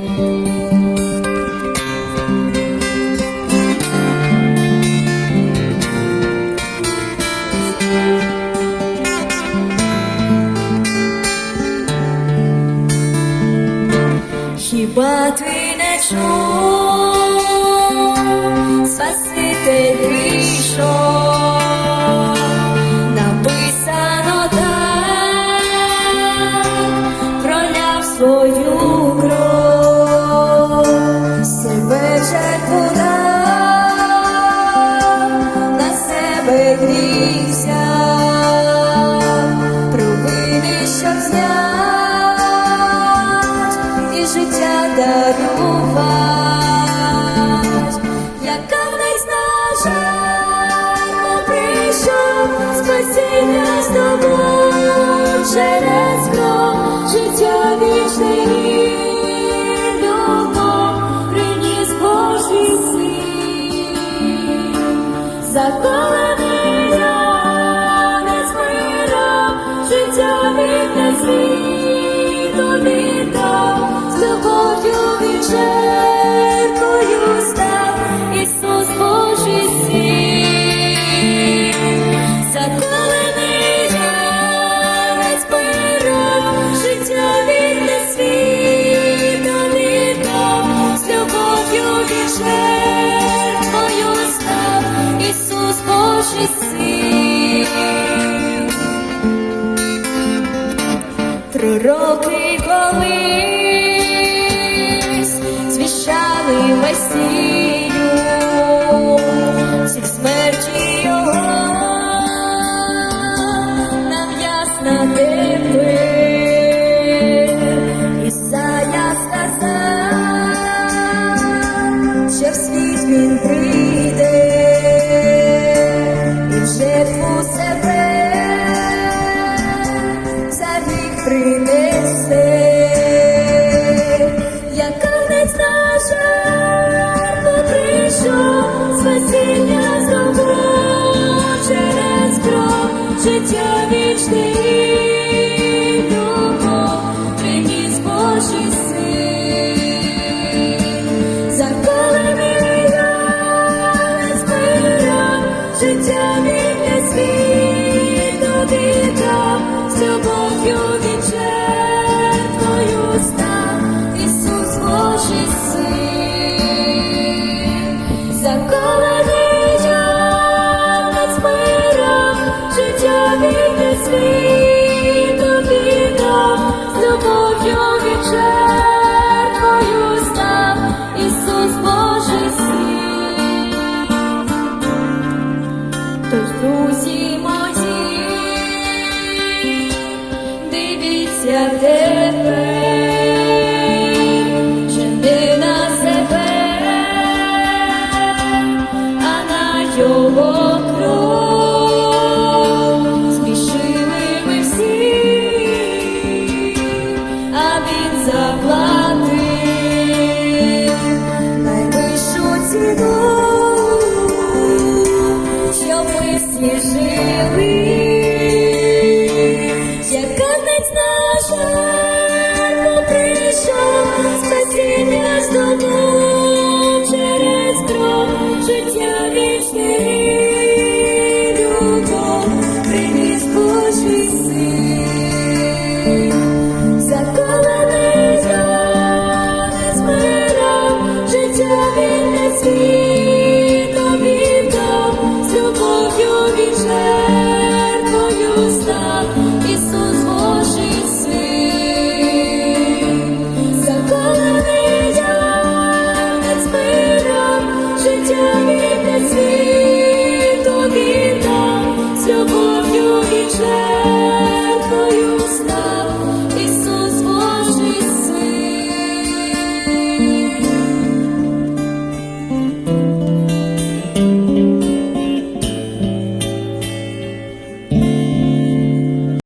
希望未来的路。Життя дарувати, яка в них знажа, прийшов спасіння з тобою через кров, життя вічне і любов, приніс Божий син. Заколений янець миром, життя вільне світу віддав, Божий син. Пророки колись звіщали Месію, всіх смерті його нам ясно тепер. Ісая сказав, що світ він прийде принесе, яка не наша прийшов, спасіння здобув через кров, життя вічне і любов, приніс Божий син. Заколений янець миром, життя вільне віддав, з любов'ю любов'ю від любов'ю і чесною став.